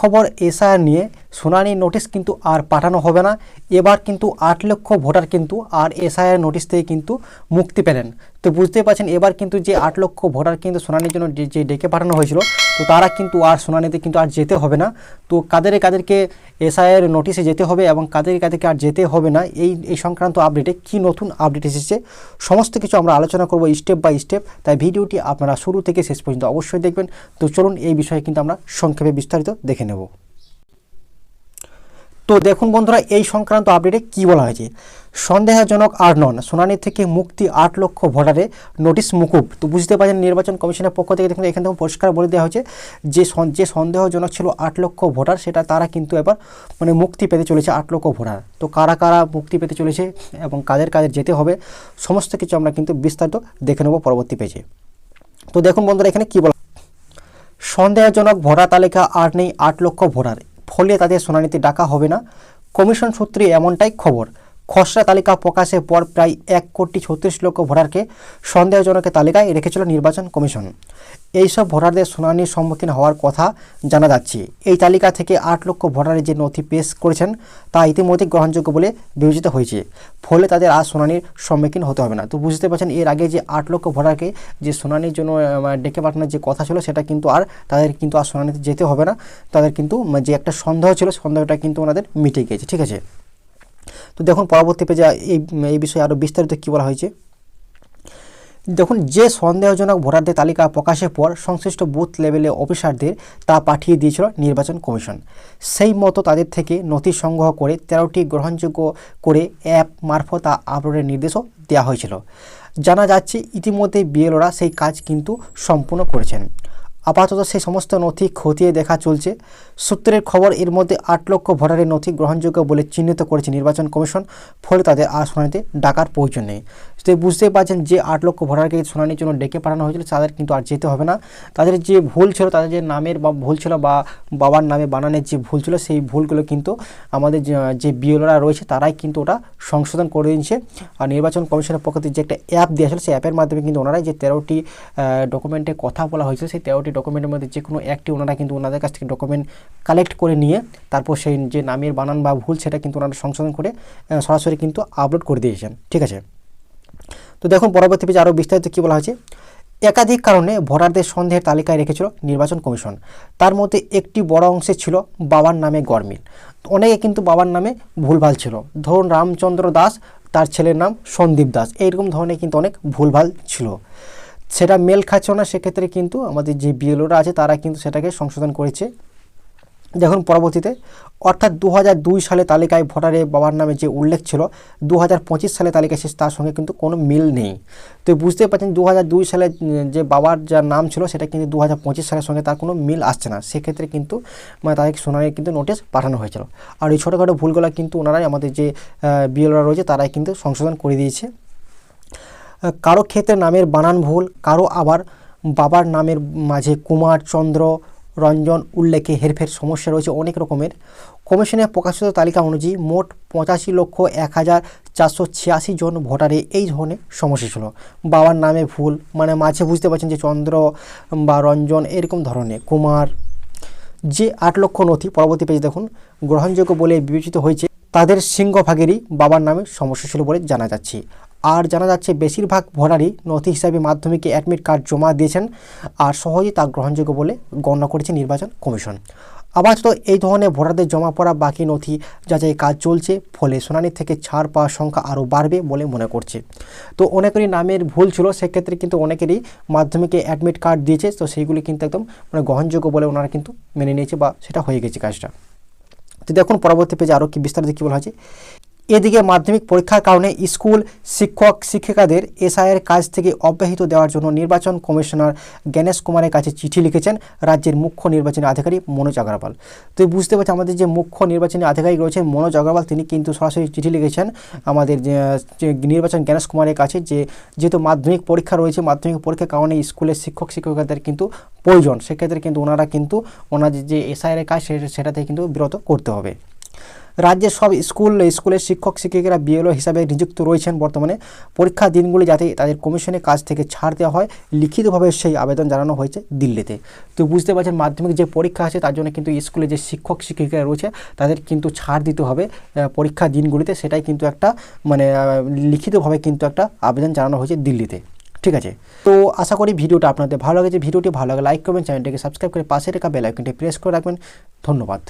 খবর এসআইআর নিয়ে শুনানি নোটিশ কিন্তু আর পাঠানো হবে না। এবার কিন্তু আট লক্ষ ভোটার কিন্তু আর এসআইআর নোটিশ থেকে কিন্তু মুক্তি পেলেন। তো বুঝতে পারছেন, এবার কিন্তু যে আট লক্ষ ভোটার কিন্তু শুনানির জন্য যে- যে ডেকে পাঠানো হয়েছিল তো তারা কিন্তু আর শুনানিতে কিন্তু আর যেতে হবে না। তো কাদের কাদেরকে এসআইআর নোটিশে যেতে হবে এবং কাদের কাদেরকে আর যেতে হবে না, এই এই সংক্রান্ত আপডেটে কি নতুন আপডেট এসেছে সমস্ত কিছু আমরা আলোচনা করব স্টেপ বাই স্টেপ তাই ভিডিওটি আপনারা শুরু থেকে শেষ পর্যন্ত অবশ্যই দেখবেন। তো চলুন এই বিষয়ে কিন্তু আমরা সংক্ষেপে বিস্তারিত দেখে নেব। তো দেখুন বন্ধুরা, এই সংক্রান্ত আপডেটে কি বলা হয়েছে? সন্দেহজনক আর নন, শুনানি থেকে মুক্তি আট লক্ষ ভোটারে নোটিশ মুকুব। তো বুঝতে পারছেন, নির্বাচন কমিশনের পক্ষ থেকে দেখুন, এখানে দেখুন পরিষ্কার বলে দেওয়া হয়েছে যে যে সন্দেহজনক ছিল আট লক্ষ ভোটার, সেটা তারা কিন্তু এবার মানে মুক্তি পেতে চলেছে আট লক্ষ ভোটার। তো কারা কারা মুক্তি পেতে চলেছে এবং কাদের কাদের যেতে হবে, সমস্ত কিছু আমরা কিন্তু বিস্তারিত দেখে নেব পরবর্তী পেজে তো দেখুন বন্ধুরা, এখানে কি বলা সন্দেহজনক ভোটার তালিকা আর নেই আট লক্ষ ভোটার। ফলে তাদের শুনানিতে ডাকা হবে না। কমিশন সূত্রে এমনটাই খবর। খসড়া তালিকা প্রকাশের পর প্রায় এক কোটি ছত্রিশ লক্ষ ভোটারকে সন্দেহজনকের তালিকায় রেখেছিল নির্বাচন কমিশন। এইসব ভোটারদের শুনানির সম্মুখীন হওয়ার কথা জানা যাচ্ছে। এই তালিকা থেকে আট লক্ষ ভোটারের যে নথি পেশ করেছেন, তা ইতিমধ্যে গ্রহণযোগ্য বলে বিবেচিত হয়েছে। ফলে তাদের আর শুনানির সম্মুখীন হতে হবে না। তো বুঝতে পারছেন, এর আগে যে আট লক্ষ ভোটারকে যে শুনানির জন্য ডেকে পাঠানোর যে কথা ছিল, সেটা কিন্তু আর তাদের কিন্তু আর শুনানিতে যেতে হবে না। তাদের কিন্তু যে একটা সন্দেহ ছিল, সন্দেহটা কিন্তু ওনাদের মিটে গিয়েছে। ঠিক আছে? তো দেখুন, পরবর্তী পেজে এই এই বিষয়ে আরও বিস্তারিত কী বলা হয়েছে। দেখুন, যে সন্দেহজনক ভোটারদের তালিকা প্রকাশের পর সংশ্লিষ্ট বুথ লেভেলে অফিসারদের তা পাঠিয়ে দিয়েছিল নির্বাচন কমিশন। সেই মতো তাদের থেকে নথি সংগ্রহ করে তেরোটি গ্রহণযোগ্য করে অ্যাপ মারফত তা আপলোডের নির্দেশও দেওয়া হয়েছিল। জানা যাচ্ছে, ইতিমধ্যে বিএলওরা সেই কাজ কিন্তু সম্পূর্ণ করেছেন। আপাতত সেই সমস্ত নথি খতিয়ে দেখা চলছে। সূত্রের খবর, এর মধ্যে আট লক্ষ ভোটারের নথি গ্রহণযোগ্য বলে চিহ্নিত করেছে নির্বাচন কমিশন, ফলে তাদের আর শুনানিতে ডাকার প্রয়োজন নেই। তো বুঝতেই পারছেন যে আট লক্ষ ভোটারকে শুনানির জন্য ডেকে পাঠানো হয়েছিল, তাদের কিন্তু আর যেতে হবে না। তাদের যে ভুল ছিল, তাদের যে নামের বা ভুল ছিল বা বাবার নামে বানানোর যে ভুল ছিল, সেই ভুলগুলো কিন্তু আমাদের যে- বিএলরা রয়েছে, তারাই কিন্তু ওটা সংশোধন করে দিয়েছে। আর নির্বাচন কমিশনের পক্ষ থেকে যে একটা অ্যাপ দেওয়া ছিল, সেই অ্যাপের মাধ্যমে কিন্তু ওনারাই যে তেরোটি ডকুমেন্টের কথা বলা হয়েছিল, সেই তেরোটি ডকুমেন্টের মধ্যে যে কোনো একটি ওনারা কিন্তু ওনাদের কাছ থেকে ডকুমেন্ট কালেক্ট করে নিয়ে তারপর সেই যে নামের বানান বা ভুল সেটা কিন্তু ওনারা সংশোধন করে সরাসরি কিন্তু আপলোড করে দিয়েছেন ঠিক আছে? তো দেখুন, পরবর্তী পেজে আরও বিস্তারিত কী বলা হয়েছে? একাধিক কারণে ভোটারদের সন্দেহের তালিকায় রেখেছিল নির্বাচন কমিশন। তার মধ্যে একটি বড় অংশে ছিল বাবার নামে গরমিল। অনেকে কিন্তু বাবার নামে ভুলভাল ছিল। ধরুন, রামচন্দ্র দাস, তার ছেলের নাম সন্দীপ দাস। এইরকম ধরনের কিন্তু অনেক ভুলভাল ছিল। সেটা মেল খাচ্ছিল না, সেক্ষেত্রে কিন্তু আমাদের যে বিএলওরা আছে, তারা কিন্তু সেটাকে সংশোধন করেছে। দেখুন পরবর্তীতে, অর্থাৎ দু হাজার দুই সালে তালিকায় ভোটারে বাবার নামে যে উল্লেখ ছিল দু সালে তালিকায় শেষ, তার সঙ্গে কিন্তু কোনো মিল নেই। তো বুঝতে পারছেন দু হাজার দুই সালে যে বাবার যার নাম ছিল, সেটা কিন্তু দু হাজার পঁচিশ সালের সঙ্গে তার কোনো মিল আসছে না। সেক্ষেত্রে কিন্তু মানে তাদেরকে শুনানির কিন্তু নোটিশ পাঠানো হয়েছিল। আর এই ছোটোখাটো ভুলগুলো কিন্তু ওনারাই আমাদের যে বিএলরা রয়েছে, তারাই কিন্তু সংশোধন করে দিয়েছে। কারও ক্ষেত্রে নামের বানান ভুল, কারও আবার বাবার নামের মাঝে কুমার, চন্দ্র, রঞ্জন উল্লেখে হেরফের সমস্যা রয়েছে অনেক রকমের। কমিশনের প্রকাশিত তালিকা অনুযায়ী মোট পঁচাশি লক্ষ এক হাজার চারশো ছিয়াশি জন ভোটারে এই ধরনের সমস্যা ছিল। বাবার নামে ভুল মানে মাঝে বুঝতে পারছেন যে চন্দ্র বা রঞ্জন এরকম ধরনের, কুমার যে আট লক্ষ নথি, পরবর্তী পেজ দেখুন, গ্রহণযোগ্য বলে বিবেচিত হয়েছে, তাদের সিংহভাগেরই বাবার নামে সমস্যা ছিল বলে জানা যাচ্ছে। আর জানা যাচ্ছে বেশিরভাগ ভোটারই নথি হিসাবে মাধ্যমিকে অ্যাডমিট কার্ড জমা দিয়েছেন আর সহজেই তা গ্রহণযোগ্য বলে গণ্য করেছে নির্বাচন কমিশন। আপাতত এই ধরনের ভোটারদের জমা পড়া বাকি নথি যাচাই কাজ চলছে, ফলে শুনানি থেকে ছাড় পাওয়ার সংখ্যা আরও বাড়বে বলে মনে করছে। তো অনেকেরই নামের ভুল ছিল, সেক্ষেত্রে কিন্তু অনেকেরই মাধ্যমিকে অ্যাডমিট কার্ড দিয়েছে, তো সেইগুলি কিন্তু একদম মানে গ্রহণযোগ্য বলে ওনারা কিন্তু মেনে নিয়েছে বা সেটা হয়ে গেছে কাজটা। তো দেখুন, পরবর্তী পেজে আরও কি বিস্তারিত কী বলা হয়েছে। এদিকে মাধ্যমিক পরীক্ষার কারণে স্কুল শিক্ষক শিক্ষিকাদের এসআইয়ের কাজ থেকে অব্যাহত দেওয়ার জন্য নির্বাচন কমিশনার জ্ঞানেশ কুমারের কাছে চিঠি লিখেছেন রাজ্যের মুখ্য নির্বাচনী আধিকারিক মনোজ আগরওয়াল। তো বুঝতে পারছি আমাদের যে মুখ্য নির্বাচনী আধিকারিক রয়েছেন মনোজ আগরওয়াল, তিনি কিন্তু সরাসরি চিঠি লিখেছেন আমাদের নির্বাচন জ্ঞানেশ কুমারের কাছে যে, যেহেতু মাধ্যমিক পরীক্ষা রয়েছে, মাধ্যমিক পরীক্ষার কারণে স্কুলের শিক্ষক শিক্ষিকাদের কিন্তু প্রয়োজন। সেক্ষেত্রে কিন্তু ওনারা কিন্তু ওনাদের যে এসআইয়ের কাজ সেটা থেকে কিন্তু বিরত করতে হবে। রাজ্যের সব স্কুল স্কুলের শিক্ষক শিক্ষিকারা বিএলও হিসাবে নিযুক্ত রয়েছেন বর্তমানে। পরীক্ষার দিনগুলি যাতে তাদের কমিশনের কাজ থেকে ছাড় দেওয়া হয় লিখিতভাবে সেই আবেদন জানানো হয়েছে দিল্লিতে। তো বুঝতে পারছেন মাধ্যমিক যে পরীক্ষা আছে তার জন্য কিন্তু স্কুলে যে শিক্ষক শিক্ষিকারা রয়েছে তাদের কিন্তু ছাড় দিতে হবে আহ, পরীক্ষার দিনগুলিতে। সেটাই কিন্তু একটা মানে লিখিতভাবে কিন্তু একটা আবেদন জানানো হয়েছে দিল্লিতে। ঠিক আছে? তো আশা করি ভিডিওটা আপনাদের ভালো লেগেছে। ভিডিওটি ভালো লাগে লাইক করবেন চ্যানেলটিকে সাবস্ক্রাইব করে পাশে রেখা বেল আইকনটি প্রেস করে রাখবেন। ধন্যবাদ।